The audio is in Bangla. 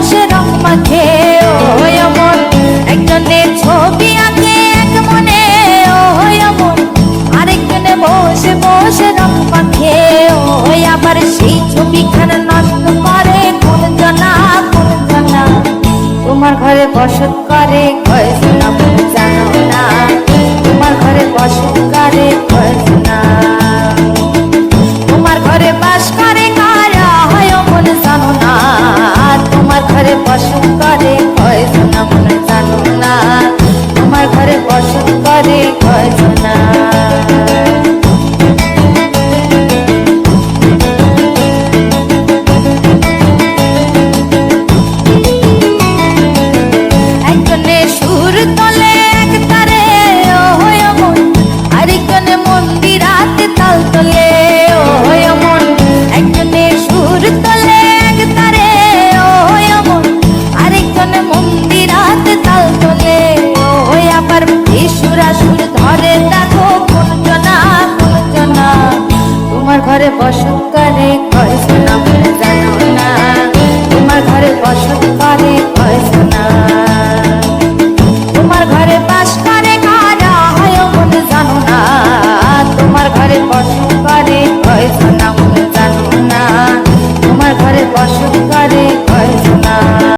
বসে রং মাখে ও হয় একজনের ছবি আঁকে, এক মনে ও অমন আরেকজনে বসে বসে রং মাখে ও আবার সেই ছবিখানা নষ্ট করে। কোন জানা কোন জানা। তোমার ঘরে বসত করে কয়েক জানো না।